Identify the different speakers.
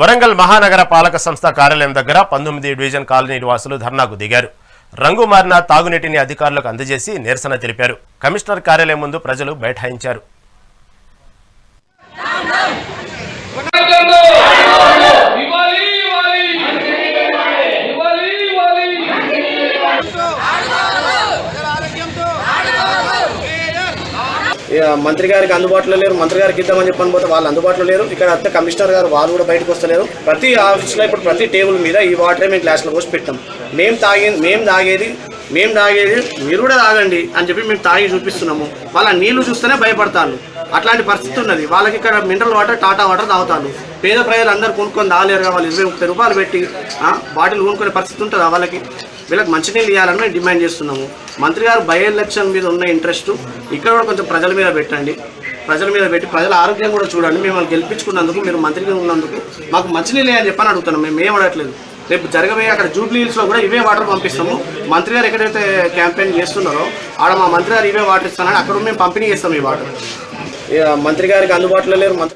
Speaker 1: వరంగల్ మహానగర పాలక సంస్థ కార్యాలయం దగ్గర పంతొమ్మిది డివిజన్ కాలనీ నివాసులు ధర్నాకు దిగారు. రంగు మారిన తాగునీటిని అధికారులకు అందజేసి నిరసన తెలిపారు. కమిషనర్ కార్యాలయం ముందు ప్రజలు బైఠాయించారు.
Speaker 2: మంత్రి గారికి అందుబాటులో లేరు మంత్రి గారికి ఇద్దామని చెప్పని పోతే వాళ్ళు అందుబాటులో లేరు. ఇక్కడ అంతా కమిషనర్ గారు వాళ్ళు కూడా బయటకు వస్తలేరు. ప్రతి ఆఫీస్లో ఇప్పుడు ప్రతి టేబుల్ మీద ఈ వాటరే మేము గ్లాసులో పోసి పెట్టాం. మేము తాగేది మేము తాగేది మేము తాగేది మీరు కూడా తాగండి అని చెప్పి మేము తాగి చూపిస్తున్నాము. వాళ్ళ నీళ్ళు చూస్తేనే భయపడతాను అట్లాంటి పరిస్థితి ఉన్నది. వాళ్ళకి ఇక్కడ మినరల్ వాటర్ టాటా వాటర్ తాగుతాను పేద ప్రజలు అందరు కొనుక్కొని తాగలేరు వాళ్ళు ఇరవై ముప్పై రూపాయలు పెట్టి బాటిల్ కొనుక్కునే పరిస్థితి ఉంటుందా వాళ్ళకి? వీళ్ళకి మంచినీళ్ళు ఇవ్వాలని మేము డిమాండ్ చేస్తున్నాము. మంత్రి గారు బై ఎలక్షన్ మీద ఉన్న ఇంట్రెస్ట్ ఇక్కడ కూడా కొంచెం ప్రజల మీద పెట్టండి. ప్రజల మీద పెట్టి ప్రజల ఆరోగ్యం కూడా చూడండి. మిమ్మల్ని గెలిపించుకున్నందుకు మీరు మంత్రిగా ఉన్నందుకు మాకు మంచినీళ్ళు అని చెప్పని అడుగుతున్నాం. మేము ఏం అడగట్లేదు. రేపు జరగబోయే అక్కడ జూబ్లీ హిల్స్లో కూడా ఇవే వాటర్ పంపిస్తాము. మంత్రి గారు ఎక్కడైతే క్యాంపెయిన్ చేస్తున్నారో ఆడ మా మంత్రి గారు ఇవే వాటర్ ఇస్తానని అక్కడ మేము పంపిణీ చేస్తాం ఈ వాటర్. మంత్రి గారికి అందుబాటులో లేరు. మంత్రి